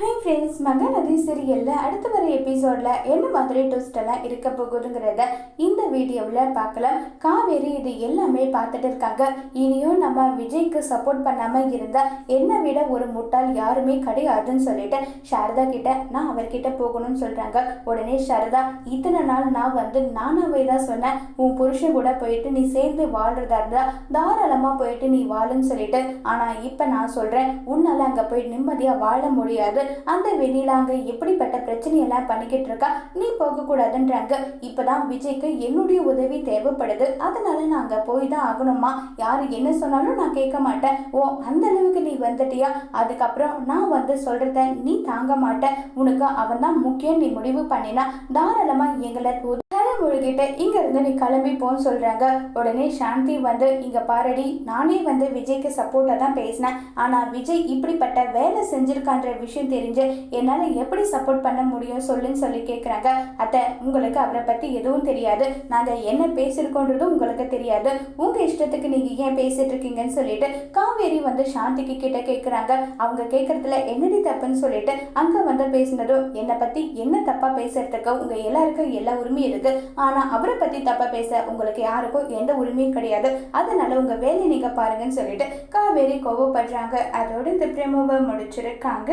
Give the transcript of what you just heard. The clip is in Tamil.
ஹை ஃப்ரெண்ட்ஸ் மகாநதி சீரியலில் அடுத்த வர எபிசோடில் என்ன மாதிரி ட்விஸ்டெல்லாம் இருக்க போகுதுங்கிறத இந்த வீடியோவில் பார்க்கலாம். காவேரி இது எல்லாமே பார்த்துட்டு இருக்காங்க. இனியும் நம்ம விஜய்க்கு சப்போர்ட் பண்ணாமல் இருந்தால் என்னை விட ஒரு முட்டாள் யாருமே கிடையாதுன்னு சொல்லிட்டு சாரதா கிட்ட நான் அவர்கிட்ட போகணும்னு சொல்கிறாங்க உடனே சாரதா இத்தனை நாள் நான் வந்து நானாவே தான் சொன்னேன். உன் புருஷன் கூட போயிட்டு நீ சேர்ந்து வாழ்றதா இருந்தால் தாராளமாக போயிட்டு நீ வாழுன்னு சொல்லிட்டு. ஆனால் இப்போ நான் சொல்கிறேன் உன்னால் அங்கே போய் நிம்மதியாக வாழ முடியாது. அந்த வெளியில எப்படிப்பட்ட பிரச்சனையெல்லாம் பண்ணிக்கிட்டு இருக்கா? நீ போகக்கூடாதுன்றாங்க. இப்பதான் விஜய்க்கு என்னுடைய உதவி தேவைப்படுது. அதனால நான் அங்கே போய் தான் ஆகணுமா? யாரு என்ன சொன்னாலும் நான் கேட்க மாட்டேன். ஓ அந்த அளவுக்கு நீ வந்துட்டியா? அதுக்கப்புறம் நான் வந்து சொல்றத நீ தாங்க மாட்ட. உனக்கு அவன் தான் முக்கியம். நீ முடிவு பண்ணினா தாராளமா எங்களை முழுகிட்டு இங்க இருந்து நீ கிளம்பி போன்னு சொல்றாங்க. உடனே சாந்தி வந்து இங்க பாரடி நானே வந்து விஜய்க்கு சப்போர்ட்டா தான் பேசினேன். ஆனா விஜய் இப்படிப்பட்ட வேலை செஞ்சிருக்கான்ற விஷயம் தெரிஞ்சு என்னால எப்படி சப்போர்ட் பண்ண முடியும் சொல்லுன்னு சொல்லி கேக்குறாங்க. அத்தை உங்களுக்கு அவரை பத்தி எதுவும் தெரியாது. நாங்க என்ன பேசியிருக்கோன்றதும் உங்களுக்கு தெரியாது. உங்க இஷ்டத்துக்கு நீங்க ஏன் பேசிட்டு இருக்கீங்கன்னு சொல்லிட்டு காவேரி வந்து சாந்திக்கு கிட்ட கேக்குறாங்க. அவங்க கேக்குறதுல என்னடி தப்புன்னு சொல்லிட்டு அங்க வந்து பேசினதும் என்னை பத்தி என்ன தப்பா பேசுறதுக்கு உங்க எல்லாருக்கும் எல்லா உரிமையும் இருக்கு. ஆனால் அவரை பற்றி தப்பாக பேச உங்களுக்கு யாருக்கும் எந்த உரிமையும் கிடையாது. அதனால உங்கள் வேலையை நீங்கள் பாருங்கன்னு சொல்லிட்டு காவேரி கோவப்படுறாங்க. அதோட இந்த பிரேமோவை முடிச்சிருக்காங்க.